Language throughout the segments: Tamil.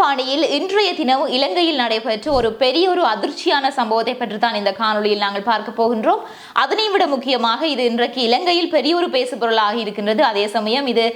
பாணியில் இன்றைய தினம் இலங்கையில் நடைபெற்ற ஒரு பெரிய ஒரு அதிர்ச்சியான சம்பவத்தை பற்றி தான் இந்த காணொளியில் நாங்கள் பார்க்க போகின்றோம். அதனை விட முக்கியமாக இது இன்றைக்கு இலங்கையில் பெரிய ஒரு பேசுபொருளாக இருக்கின்றது. அதே சமயம் இது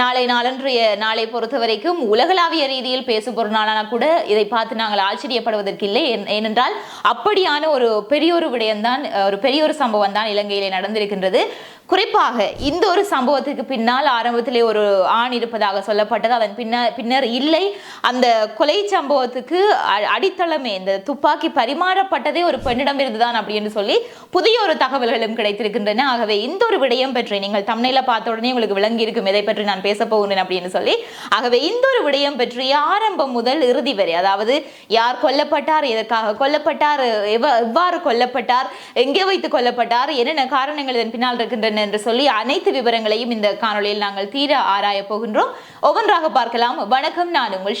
நாளை நாளன்றைய நாளை பொறுத்த வரைக்கும் உலகளாவிய ரீதியில் பேசுபொருளான கூட இதை பார்த்து நாங்கள் ஆச்சரியப்படுவதற்கு இல்லை ஏனென்றால் அப்படியான ஒரு பெரிய ஒரு விடயம்தான் ஒரு பெரிய ஒரு சம்பவம் தான் இலங்கையிலே நடந்திருக்கின்றது. குறிப்பாக இந்த ஒரு சம்பவத்துக்கு பின்னால் ஆரம்பத்திலே ஒரு ஆண் இருப்பதாக சொல்லப்பட்டது. அதன் பின்னர் பின்னர் இல்லை. அந்த கொலை சம்பவத்துக்கு அ- அடித்தளமே இந்த துப்பாக்கி பரிமாறப்பட்டதே ஒரு பெண்ணிடம் இருந்துதான் அப்படின்னு சொல்லி புதிய ஒரு தகவல்களும் கிடைத்திருக்கின்றன. ஆகவே இந்த ஒரு விடயம் பற்றி நீங்கள் தமிழில் பார்த்த உடனே உங்களுக்கு விளங்கி இருக்கும். எதை பற்றி நான் பேச போகிறேன் அப்படின்னு சொல்லி. ஆகவே இந்த ஒரு விடயம் பற்றி ஆரம்பம் முதல் இறுதி வரை அதாவது யார் கொல்லப்பட்டார் எதற்காக கொல்லப்பட்டார் எவ்வாறு கொல்லப்பட்டார் எங்கே வைத்து கொல்லப்பட்டார் என்னென்ன காரணங்கள் இதன் பின்னால் இருக்கின்றன என்று சொல்லி அனைத்து விவரங்களையும் இந்த காணொளியில் நாங்கள் தீர ஆராய போகின்றோம். ஒவ்வொன்றாக பார்க்கலாம். வணக்கம். நான் உங்கள்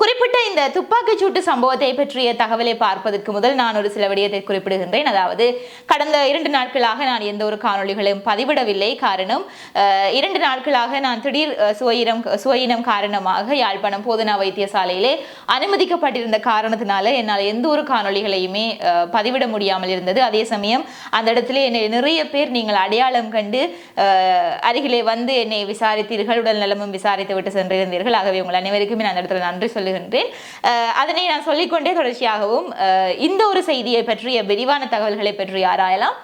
குறிப்பிட்ட இந்த துப்பாக்கிச் சூட்டு சம்பவத்தை பற்றிய தகவலை பார்ப்பதற்கு முதல் நான் ஒரு சில விடயத்தை குறிப்பிடுகின்றேன். அதாவது கடந்த இரண்டு நாட்களாக நான் எந்த ஒரு காணொளிகளையும் பதிவிடவில்லை. காரணம் இரண்டு நாட்களாக நான் திடீர் சுவையினம் சுவையினம் காரணமாக யாழ்ப்பாணம் போதனா வைத்தியசாலையிலே அனுமதிக்கப்பட்டிருந்த காரணத்தினால என்னால் எந்த ஒரு காணொளிகளையுமே பதிவிட முடியாமல் இருந்தது. அதே சமயம் அந்த இடத்துல என்னை நிறைய பேர் நீங்கள் அடையாளம் கண்டு அருகிலே வந்து என்னை விசாரித்தீர்கள் உடல் நலமும் விசாரித்து விட்டு சென்றிருந்தீர்கள். ஆகவே உங்கள் அனைவருக்குமே நான் அந்த இடத்துல நன்றி சொல்லுகின்றேன். அதனை நான் சொல்லிக்கொண்டே தொடர்ச்சியாகவும் இந்த ஒரு செய்தியை பற்றிய விரிவான தகவல்களை பற்றி ஆராயலாம்.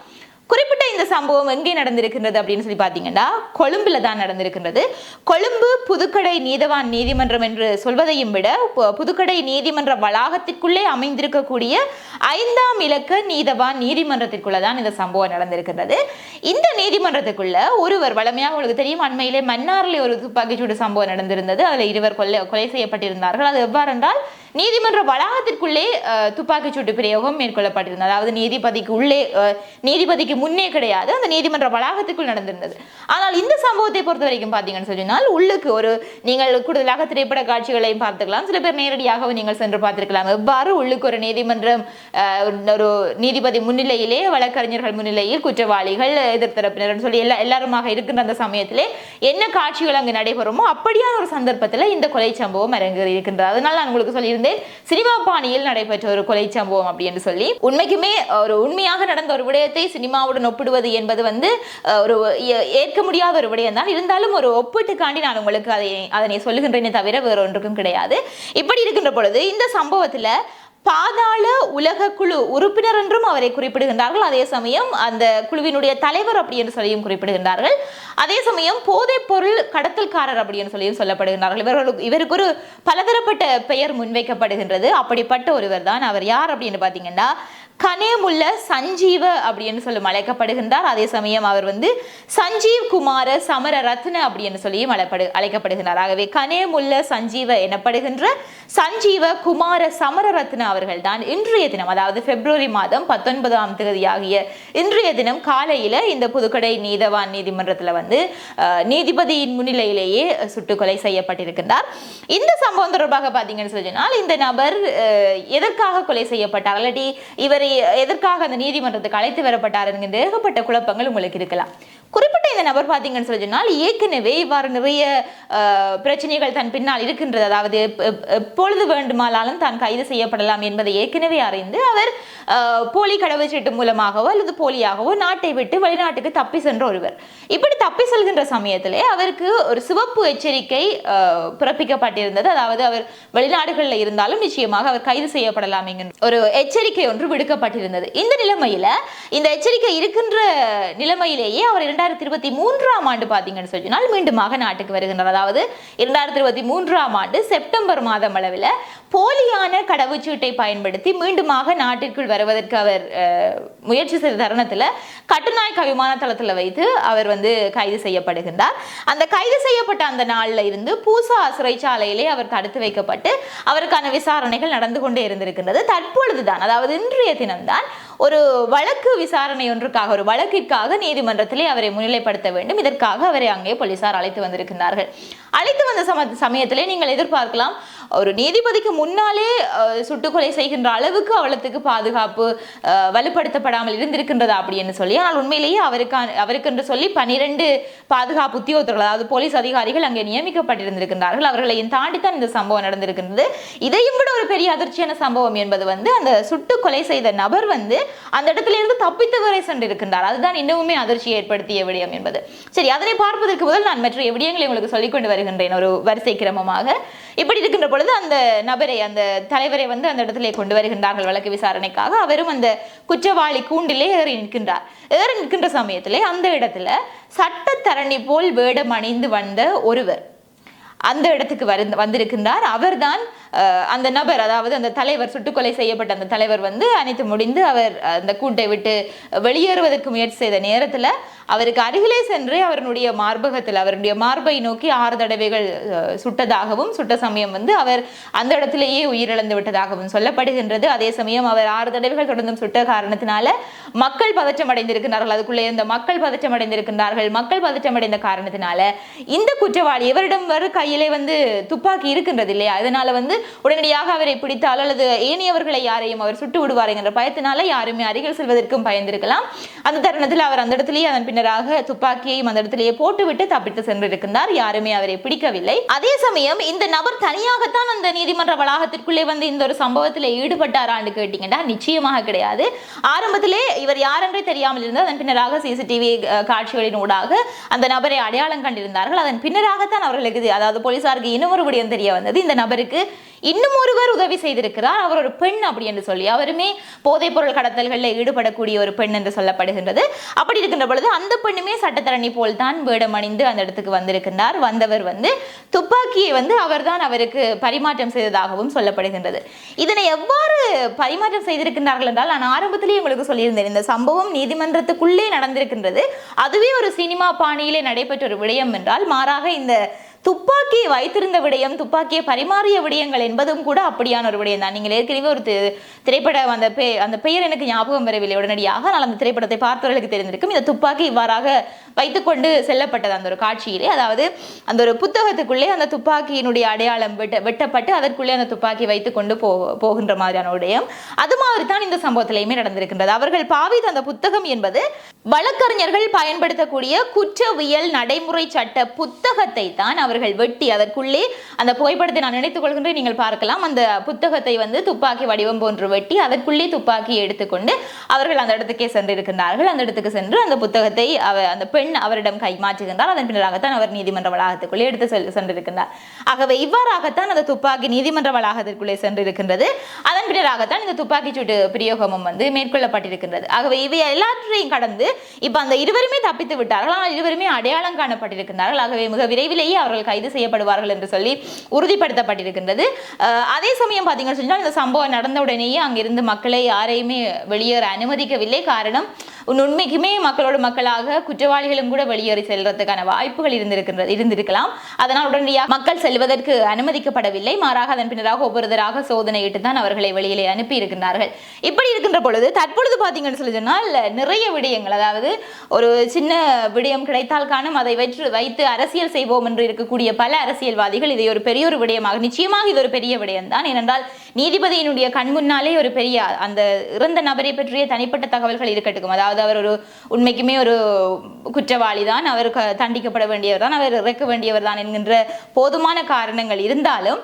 குறிப்பிட்ட இந்த சம்பவம் எங்கே நடந்திருக்கின்றது அப்படின்னு சொல்லி பார்த்தீங்கன்னா கொழும்புல தான் நடந்திருக்கின்றது. கொழும்பு புதுக்கடை நீதவான் நீதிமன்றம் என்று சொல்வதையும் விட புதுக்கடை நீதிமன்ற வளாகத்திற்குள்ளே அமைந்திருக்கக்கூடிய ஐந்தாம் இலக்க நீதவான் நீதிமன்றத்திற்குள்ள தான் இந்த சம்பவம் நடந்திருக்கின்றது. இந்த நீதிமன்றத்துக்குள்ள ஒருவர் வளமையாக உங்களுக்கு தெரியும் அண்மையிலே மன்னாரிலே ஒரு துப்பாக்கிச்சூடு சம்பவம் நடந்திருந்தது. அதில் இருவர் கொலை கொலை செய்யப்பட்டிருந்தார்கள். அது எவ்வாறென்றால் நீதிமன்ற வளாகத்திற்குள்ளே துப்பாக்கிச்சூட்டு பிரயோகம் மேற்கொள்ளப்பட்டிருந்தது. அதாவது நீதிபதிக்கு உள்ளே நீதிபதிக்கு முன்னே கிடையாது அந்த நீதிமன்ற வளாகத்துக்குள் நடந்திருந்தது. ஆனால் இந்த சம்பவத்தை பொறுத்த வரைக்கும் பார்த்தீங்கன்னு சொன்னால் உள்ளுக்கு ஒரு நீங்கள் கூடுதலாக திரைப்பட காட்சிகளையும் பார்த்துக்கலாம். சில பேர் நேரடியாகவும் நீங்கள் சென்று பார்த்துருக்கலாம். எவ்வாறு உள்ளுக்கு ஒரு நீதிமன்றம் ஒரு நீதிபதி முன்னிலையிலே வழக்கறிஞர்கள் முன்னிலையில் குற்றவாளிகள் எதிர்த்தரப்பினர் சொல்லி எல்லா எல்லாருமாக இருக்கின்ற அந்த சமயத்திலே என்ன காட்சிகள் அங்கு நடைபெறுமோ அப்படியான ஒரு சந்தர்ப்பத்தில் இந்த கொலை சம்பவம் அரங்கேறி இருக்கின்றது. அதனால நான் உங்களுக்கு சொல்லியிருந்தேன் சினிமா பாணியில் நடைபெற்ற ஒரு கொலை சம்பவம் அப்படின்னு சொல்லி. உண்மைக்குமே ஒரு உண்மையாக நடந்த ஒரு விடயத்தை சினிமாவுடன் ஒப்பிடுவது என்பது வந்து ஒரு ஏற்க முடியாத ஒரு விடயம் தான். இருந்தாலும் ஒரு ஒப்பீட்டுக்காண்டி நான் உங்களுக்கு அதை அதனை சொல்லுகின்றேனே தவிர வேற ஒன்றுக்கும் கிடையாது. இப்படி இருக்கின்ற பொழுது இந்த சம்பவத்துல பாதாள உலக குழு உறுப்பினர் என்றும் அவரை குறிப்பிடுகின்றார்கள். அதே சமயம் அந்த குழுவினுடைய தலைவர் அப்படி என்று சொல்லியும் குறிப்பிடுகின்றார்கள். அதே சமயம் போதைப் பொருள் கடத்தல்காரர் அப்படி என்று சொல்லியும் சொல்லப்படுகின்றார்கள். இவர்களுக்கு இவருக்கு ஒரு பலதரப்பட்ட பெயர் முன்வைக்கப்படுகின்றது. அப்படிப்பட்ட ஒருவர் தான் அவர். யார் அப்படின்னு பார்த்தீங்கன்னா கனேமுல்ல சஞ்சீவ அப்படின்னு சொல்லி அழைக்கப்படுகின்றார். அதே சமயம் அவர் வந்து சஞ்சீவ் குமார சமர ரத்ன அப்படின்னு சொல்லியும் அழைப்படு அழைக்கப்படுகின்றார். ஆகவே கனேமுல்ல சஞ்சீவ எனப்படுகின்ற சஞ்சீவ குமார சமர ரத்ன அவர்கள் தான் இன்றைய தினம் அதாவது பிப்ரவரி மாதம் பத்தொன்பதாம் தேதியாகிய இன்றைய தினம் காலையில இந்த புதுக்கடை நீதவான் நீதிமன்றத்தில் வந்து நீதிபதியின் முன்னிலையிலேயே சுட்டுக்கொலை செய்யப்பட்டிருக்கின்றார். இந்த சம்பவம் தொடர்பாக பார்த்தீங்கன்னு சொன்னால் இந்த நபர் எதற்காக கொலை செய்யப்பட்டார்? அல்லது இவரை எதற்காக அந்த நீதிமன்றத்துக்கு அழைத்து வரப்பட்டார் என்கின்ற ஏகப்பட்ட குழப்பங்கள் உங்களுக்கு இருக்கலாம். குறிப்பிட்ட இந்த நபர் பார்த்தீங்கன்னு சொல்லி சொன்னால் ஏற்கனவே இவ்வாறு நிறைய பிரச்சனைகள் தன் பின்னால் இருக்கின்றது. அதாவது பொழுது எப்பொழுது வேண்டுமானாலும் தான் கைது செய்யப்படலாம் என்பதை ஏற்கனவே அறிந்து அவர் போலி கடவுச்சீட்டு மூலமாகவோ அல்லது போலியாகவோ நாட்டை விட்டு வெளிநாட்டுக்கு தப்பி சென்ற ஒருவர். இப்படி தப்பி செல்கின்ற சமயத்திலே அவருக்கு ஒரு சிவப்பு எச்சரிக்கை பிறப்பிக்கப்பட்டிருந்தது. அதாவது அவர் வெளிநாடுகளில் இருந்தாலும் நிச்சயமாக அவர் கைது செய்யப்படலாம் என்கின்ற ஒரு எச்சரிக்கை ஒன்று விடுக்கப்பட்டிருந்தது. இந்த நிலைமையில இந்த எச்சரிக்கை இருக்கின்ற நிலைமையிலேயே அவர் இரண்டாயிரத்தி இருபத்தி மூன்றாம் ஆண்டு பார்த்தீங்கன்னு சொன்னால் மீண்டுமாக நாட்டுக்கு வருகின்றார் அதாவது இரண்டாயிரத்தி இருபத்தி மூன்றாம் ஆண்டு செப்டம்பர் மாதம் அளவில் போலியான கடவுச்சீட்டை பயன்படுத்தி மீண்டுமாக நாட்டிற்குள் வருவதற்கு அவர் முயற்சி செய்த தருணத்தில் கட்டுநாயக்க விமான தளத்தில் வைத்து அவர் வந்து கைது செய்யப்படுகின்றார். அந்த கைது செய்யப்பட்ட அந்த நாளில் இருந்து பூசா சிறைச்சாலையிலே அவர் தடுத்து வைக்கப்பட்டு அவருக்கான விசாரணைகள் நடந்து கொண்டே இருந்திருக்கின்றது. தற்பொழுதுதான் அதாவது இன்றைய தினம்தான் ஒரு வழக்கு விசாரணை ஒன்றுக்காக ஒரு வழக்கிற்காக நீதிமன்றத்திலே அவரை முன்னிலைப்படுத்த வேண்டும். இதற்காக அவரை அங்கே போலீசார் அழைத்து வந்திருக்கிறார்கள் அழைத்து வந்த சம சமயத்திலே நீங்கள் எதிர்பார்க்கலாம் ஒரு நீதிபதிக்கு முன்னாலே சுட்டுக்கொலை செய்கின்ற அளவுக்கு அவளத்துக்கு பாதுகாப்பு வலுப்படுத்தப்படாமல் இருந்திருக்கின்றதா அப்படின்னு சொல்லி ஆனால் உண்மையிலேயே அவருக்கான அவருக்கென்று சொல்லி பனிரெண்டு பாதுகாப்பு உத்தியோகத்தர்கள் அதாவது போலீஸ் அதிகாரிகள் அங்கே நியமிக்கப்பட்டிருந்திருக்கின்றார்கள். அவர்களையும் தாண்டித்தான் இந்த சம்பவம் நடந்திருக்கின்றது. இதையும் விட ஒரு பெரிய அதிர்ச்சியான சம்பவம் என்பது வந்து அந்த சுட்டு கொலை செய்த நபர் வந்து அந்த இடத்துல இருந்து தப்பித்து வரை சென்றிருக்கின்றார் அதுதான் இன்னுமே அதிர்ச்சியை ஏற்படுத்திய விடயம் என்பது. சரி அதனை பார்ப்பதற்கு முதல் நான் மற்ற விடயங்களை உங்களுக்கு சொல்லிக்கொண்டு வருகின்றேன் ஒரு வரிசை கிரமமாக. இப்படி இருக்கின்ற பொழுது அந்த நபரை அந்த தலைவரை வந்து அந்த இடத்திலே கொண்டு வருகின்றார்கள் வழக்கு விசாரணைக்காக. அவரும் அந்த குற்றவாளி கூண்டிலே ஏறி நிற்கின்றார். ஏறி நிற்கின்ற சமயத்திலே அந்த இடத்துல சட்டத்தரணி போல் வேடம் அணிந்து வந்த ஒருவர் அந்த இடத்துக்கு வரு வந்திருக்கின்றார். அவர்தான் அந்த நபர் அதாவது அந்த தலைவர் சுட்டுக்கொலை செய்யப்பட்ட அந்த தலைவர் வந்து அனைத்து முடிந்து அவர் அந்த கூட்டை விட்டு வெளியேறுவதற்கு முயற்சி செய்த நேரத்தில் அவருக்கு அருகிலே சென்று அவருடைய மார்பகத்தில் அவருடைய மார்பை நோக்கி ஆறு தடவைகள் சுட்டதாகவும் சுட்ட சமயம் வந்து அவர் அந்த இடத்திலேயே உயிரிழந்து விட்டதாகவும் சொல்லப்படுகின்றது. அதே சமயம் அவர் ஆறு தடவைகள் தொடர்ந்தும் சுட்ட காரணத்தினால மக்கள் பதற்றம் அடைந்திருக்கிறார்கள். அதுக்குள்ளே இருந்த மக்கள் பதற்றம் அடைந்திருக்கின்றார்கள் மக்கள் பதற்றம் அடைந்த காரணத்தினால இந்த குற்றவாளி இவரிடம் வர கையிலே வந்து துப்பாக்கி இருக்கின்றது இல்லையா? அதனால வந்து உடனடியாக அவரை பிடித்தால் அல்லது ஏனையவர்களை யாரையும் அவர் சுட்டு விடுவார் என்ற பயத்தினால யாருமே அருகில் செல்வதற்கும் பயந்திருக்கலாம். அந்த தருணத்தில் அவர் அந்த இடத்திலேயே அதன் பின்னர் பின்னராக துப்பாக்கியையும் அந்த இடத்திலேயே போட்டுவிட்டு தப்பித்து சென்றிருக்கின்றார். யாருமே அவரை பிடிக்கவில்லை. அதே சமயம் இந்த நபர் தனியாகத்தான் அந்த நீதிமன்ற வளாகத்திற்குள்ளே வந்து இந்த ஒரு சம்பவத்தில் ஈடுபட்டாரான்னு கேட்டீங்கன்னா நிச்சயமாக கிடையாது. ஆரம்பத்திலே இவர் யாரென்றே தெரியாமல் இருந்து அதன் பின்னராக சிசிடிவி காட்சிகளின் ஊடாக அந்த நபரை அடையாளம் கண்டிருந்தார்கள். அதன் பின்னராகத்தான் அவர்களுக்கு அதாவது போலீசாருக்கு இன்னும் ஒரு விடயம் தெரிய வந்தது. இந்த நபருக்கு இன்னும் ஒருவர் உதவி செய்திருக்கிறார். அவர் ஒரு பெண் அப்படி என்று சொல்லி அவருமே போதைப் பொருள் கடத்தல்களில் ஈடுபடக்கூடிய ஒரு பெண் என்று சொல்லப்படுகின்றது. அப்படி இருக்கின்ற பொழுது அந்த பெண்ணுமே சட்டத்தரணி போல் தான் வேடம் அணிந்து அந்த இடத்துக்கு வந்திருக்கின்றார். வந்தவர் வந்து துப்பாக்கியை வந்து அவர்தான் அவருக்கு பரிமாற்றம் செய்ததாகவும் சொல்லப்படுகின்றது. இதனை எவ்வாறு பரிமாற்றம் செய்திருக்கின்றார்கள் என்றால் நான் ஆரம்பத்திலேயே உங்களுக்கு சொல்லியிருந்தேன். இந்த சம்பவம் நீதிமன்றத்துக்குள்ளே நடந்திருக்கின்றது. அதுவே ஒரு சினிமா பாணியிலே நடைபெற்ற ஒரு விடயம் என்றால் மாறாக இந்த துப்பாக்கியை வைத்திருந்த விடயம் துப்பாக்கியை பரிமாறிய விடயங்கள் என்பதும் கூட அப்படியான ஒரு விடயம் தான் நீங்கள் ஏற்கனவே ஒரு திரைப்படம் அந்த பே அந்த பெயர் எனக்கு ஞாபகம் வரவில்லை. உடனடியாக ஆனால் அந்த திரைப்படத்தை பார்த்தவர்களுக்கு தெரிந்திருக்கும். இந்த துப்பாக்கி இவ்வாறாக வைத்துக்கொண்டு செல்லப்பட்டது அந்த ஒரு காட்சியிலே. அதாவது அந்த ஒரு புத்தகத்துக்குள்ளே அந்த துப்பாக்கியினுடைய அடையாளம் வெட்ட வெட்டப்பட்டு அதற்குள்ளே அந்த துப்பாக்கி வைத்துக்கொண்டு போ போகின்ற மாதிரியான விடயம். அது மாதிரி தான் இந்த சம்பவத்திலையுமே நடந்திருக்கின்றது. அவர்கள் பாவித்த அந்த புத்தகம் என்பது வழக்கறிஞர்கள் பயன்படுத்தக்கூடிய குற்றவியல் நடைமுறை சட்ட புத்தகத்தை தான் அவர்கள் வெட்டி அதற்குள்ளே அந்த புகைப்படத்தை நான் நினைத்துக் கொள்கின்றேன். நீங்கள் பார்க்கலாம். அந்த புத்தகத்தை வந்து துப்பாக்கி வடிவம் போன்று வெட்டி அதற்குள்ளே துப்பாக்கி எடுத்துக்கொண்டு அவர்கள் அந்த இடத்துக்கே சென்றிருக்கிறார்கள் அந்த இடத்துக்கு சென்று அந்த புத்தகத்தை அவ அந்த பெண் அவரிடம் கைமாற்றுகின்றார் அதன் பின்னராகத்தான் அவர் நீதிமன்ற வளாகத்துக்குள்ளே எடுத்து செல் சென்றிருக்கின்றார். ஆகவே இவ்வாறாகத்தான் அந்த துப்பாக்கி நீதிமன்ற வளாகத்திற்குள்ளே சென்றிருக்கின்றது. அதன் பின்னராகத்தான் இந்த துப்பாக்கி சூட்டு பிரயோகமும் வந்து மேற்கொள்ளப்பட்டிருக்கின்றது. ஆகவே இவை எல்லாற்றையும் கடந்து இப்போ அந்த இருவருமே தப்பித்து விட்டார்கள். ஆனால் இருவருமே அடையாளம் காணப்பட்டிருக்கின்றார்கள். ஆகவே மிக விரைவிலேயே அவர்கள் கைது செய்யப்படுவார்கள் என்று சொல்லி உறுதிப்படுத்தப்பட்டிருக்கின்றது. அஹ் அதே சமயம் பார்த்தீங்கன்னு சொன்னால் இந்த சம்பவம் நடந்த உடனேயே அங்கிருந்து மக்களை யாரையுமே வெளியேற அனுமதிக்கவில்லை. காரணம் உண்மைக்குமே மக்களோடு மக்களாக குற்றவாளிகளும் கூட வெளியேறி செல்றதுக்கான வாய்ப்புகள் இருந்திருக்கின்றது இருந்திருக்கலாம். அதனால் உடனடியாக மக்கள் செல்வதற்கு அனுமதிக்கப்படவில்லை. மாறாக அதன் பின்னராக ஒவ்வொருதராக சோதனையிட்டு தான் அவர்களை வெளியிலே அனுப்பி இருக்கின்றார்கள் இப்படி இருக்கின்ற பொழுது தற்பொழுது பார்த்தீங்கன்னு சொல்லி சொன்னால் நிறைய விடயங்கள் அதாவது ஒரு சின்ன விடயம் கிடைத்தால் காணும் அதை வைத்து வைத்து அரசியல் செய்வோம் என்று இருக்கக்கூடிய பல அரசியல்வாதிகள் இதை ஒரு பெரிய ஒரு விடயமாக நிச்சயமாக இது ஒரு பெரிய விடயம் தான் ஏனென்றால் நீதிபதியினுடைய கண் முன்னாலே ஒரு பெரிய அந்த இறந்த நபரை பற்றிய தனிப்பட்ட தகவல்கள் இருக்கட்டும் அதாவது அவர் ஒரு உண்மைக்குமே ஒரு குற்றவாளி தான் அவர் க- தண்டிக்கப்பட வேண்டியவர் தான் அவர் இறக்க வேண்டியவர் தான் என்கின்ற போதுமான காரணங்கள் இருந்தாலும்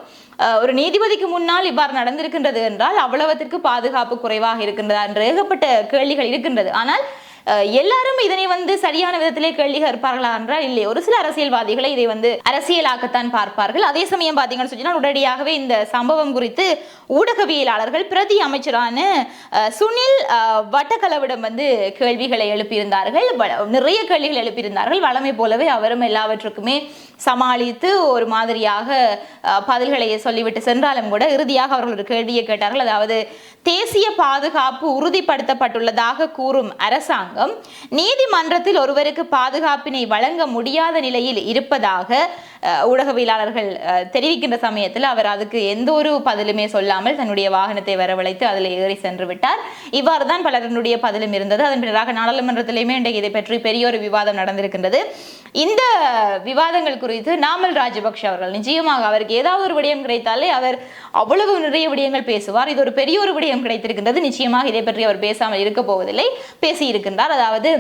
ஒரு நீதிபதிக்கு முன்னால் இவ்வாறு நடந்திருக்கின்றது என்றால் அவ்வளவத்திற்கு பாதுகாப்பு குறைவாக இருக்கின்றதா என்ற ஏகப்பட்ட கேள்விகள் இருக்கின்றது. ஆனால் எல்லாரும் இதனை வந்து சரியான விதத்திலே கேள்வி கற்பார்களா என்றால் இல்லை. ஒரு சில அரசியல்வாதிகளை இதை வந்து அரசியலாக்கத்தான் பார்ப்பார்கள். அதே சமயம் பார்த்தீங்கன்னு சொன்னால் உடனடியாகவே இந்த சம்பவம் குறித்து ஊடகவியலாளர்கள் பிரதி அமைச்சரான சுனில் வட்டக்கலவிடம் வந்து கேள்விகளை எழுப்பியிருந்தார்கள். நிறைய கேள்விகள் எழுப்பியிருந்தார்கள். வளமை போலவே அவரும் எல்லாவற்றுக்குமே சமாளித்து ஒரு மாதிரியாக பதில்களை சொல்லிவிட்டு சென்றாலும் கூட இறுதியாக அவர்கள் ஒரு கேள்வியை கேட்டார்கள். அதாவது தேசிய பாதுகாப்பு உறுதிப்படுத்தப்பட்டுள்ளதாக கூறும் அரசாங்கம் நீதிமன்றத்தில் ஒருவருக்கு பாதுகாப்பினை வழங்க முடியாத நிலையில் இருப்பதாக ஊடகவியலாளர்கள் தெரிவிக்கின்ற சமயத்தில் அவர் அதுக்கு எந்த ஒரு பதிலுமே சொல்லாமல் தன்னுடைய வாகனத்தை வரவழைத்து அதில் ஏறி சென்று விட்டார். இவ்வாறு தான் பலருடைய பதிலும் இருந்தது. அதன் பிறகு நாடாளுமன்றத்திலேயுமே இன்றைக்கு இதை பற்றி பெரிய ஒரு விவாதம் நடந்திருக்கின்றது. இந்த விவாதங்கள் குறித்து நாமல் ராஜபக்ஷ அவர்கள் நிச்சயமாக அவருக்கு ஏதாவது ஒரு விடயம் கிடைத்தாலே அவர் அவ்வளவு நிறைய விடயங்கள் பேசுவார். இது ஒரு பெரிய ஒரு விடயம் கிடைத்திருக்கின்றது. நிச்சயமாக இதை பற்றி அவர் பேசாமல் இருக்க போவதில்லை. பேசி இருக்கின்றார் அதாவது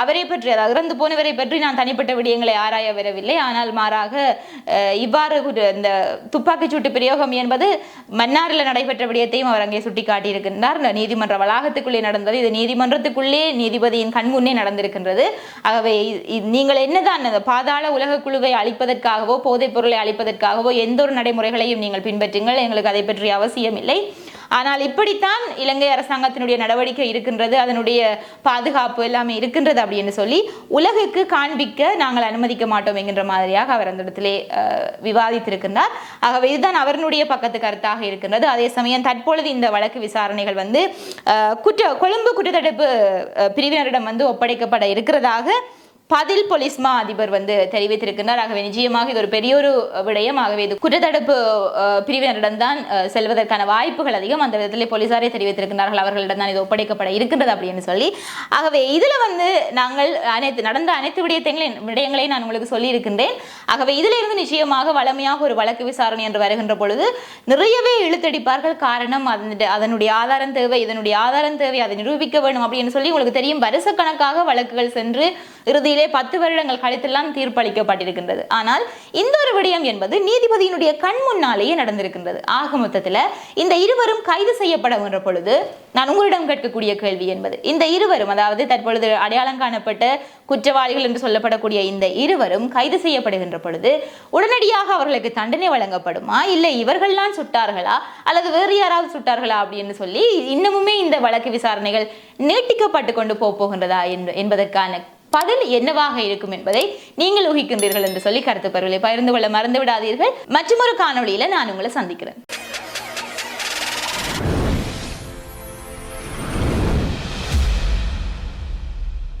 அவரை பற்றி அதாவது இறந்து போனவரை பற்றி நான் தனிப்பட்ட விடயங்களை ஆராய வரவில்லை. ஆனால் மாறாக இவ்வாறு ஒரு இந்த துப்பாக்கிச் சூட்டு பிரயோகம் என்பது மன்னாரில் நடைபெற்ற விடயத்தையும் அவர் அங்கே சுட்டிக்காட்டியிருக்கின்றார். இந்த நீதிமன்ற வளாகத்துக்குள்ளே நடந்தது. இது நீதிமன்றத்துக்குள்ளே நீதிபதியின் கண்முன்னே நடந்திருக்கின்றது. ஆகவே நீங்கள் என்னதான் அந்த பாதாள உலக குழுவை அழிப்பதற்காகவோ போதைப் பொருளை அழிப்பதற்காகவோ எந்த ஒரு நடைமுறைகளையும் நீங்கள் பின்பற்றுங்கள். எங்களுக்கு அதை பற்றிய அவசியம் இல்லை ஆனால் இப்படித்தான் இலங்கை அரசாங்கத்தினுடைய நடவடிக்கை இருக்கின்றது அதனுடைய பாதுகாப்பு எல்லாமே இருக்கின்றது அப்படின்னு சொல்லி உலகுக்கு காண்பிக்க நாங்கள் அனுமதிக்க மாட்டோம் என்கின்ற மாதிரியாக அவர் அந்த இடத்திலே விவாதித்திருக்கின்றார். ஆகவே இதுதான் அவருடைய பக்கத்து கருத்தாக இருக்கின்றது. அதே சமயம் தற்பொழுது இந்த வழக்கு விசாரணைகள் வந்து குற்ற கொழும்பு குற்றத்தடுப்பு பிரிவினரிடம் வந்து ஒப்படைக்கப்பட இருக்கிறதாக பதில் போலீஸ் மா அதிபர் வந்து தெரிவித்திருக்கிறார் ஆகவே நிச்சயமாக இது ஒரு பெரிய ஒரு விடயம். ஆகவே இது குற்றத்தடுப்பு பிரிவினரிடம் பிரிவினரிடம்தான் செல்வதற்கான வாய்ப்புகள் அதிகம். அந்த விதத்திலே போலீசாரே தெரிவித்திருக்கிறார்கள் அவர்களிடம் தான் இது ஒப்படைக்கப்பட இருக்கின்றது அப்படின்னு சொல்லி. ஆகவே இதுல வந்து நாங்கள் அனைத்து நடந்த அனைத்து விடயத்தையும் விடயங்களையும் நான் உங்களுக்கு சொல்லி இருக்கின்றேன் ஆகவே இதுல இருந்து நிச்சயமாக வளமையாக ஒரு வழக்கு விசாரணை என்று வருகின்ற பொழுது நிறையவே இழுத்தடிப்பார்கள். காரணம் அதனுடைய ஆதாரம் தேவை இதனுடைய ஆதாரம் தேவை அதை நிரூபிக்க வேண்டும் அப்படின்னு சொல்லி உங்களுக்கு தெரியும். வருஷக்கணக்காக வழக்குகள் சென்று இறுதியில் பத்து வருடங்கள் கழித்தெல்லாம் தீர்ப்பளிக்கப்பட்டிருக்கின்றது. ஆனால் இந்த ஒரு விடயம் என்பது நீதிபதியினுடைய கண் முன்னாலேயே நடந்திருக்கின்றது. ஆக மொத்தத்தில் இந்த இருவரும் கைது செய்யப்படுகின்ற பொழுது நான் உங்களிடம் கேட்கக்கூடிய கேள்வி என்பது இந்த இருவரும் அதாவது தற்பொழுது அடையாளம் காணப்பட்ட குற்றவாளிகள் என்று சொல்லப்படக்கூடிய இந்த இருவரும் கைது செய்யப்படுகின்ற பொழுது உடனடியாக அவர்களுக்கு தண்டனை வழங்கப்படுமா? இல்லை இவர்கள்லாம் சுட்டார்களா? அல்லது வேறு யாராவது சுட்டார்களா அப்படின்னு சொல்லி இன்னமுமே இந்த வழக்கு விசாரணைகள் நீட்டிக்கப்பட்டு கொண்டு போகின்றதா என்பதற்கான பதில் என்னவாக இருக்கும் என்பதை நீங்கள் ஊகிக்கின்றீர்கள் என்று சொல்லி கருத்து பருவலை பகிர்ந்து கொள்ள மறந்து விடாதீர்கள் மற்றும் ஒரு காணொளியில நான் உங்களை சந்திக்கிறேன்.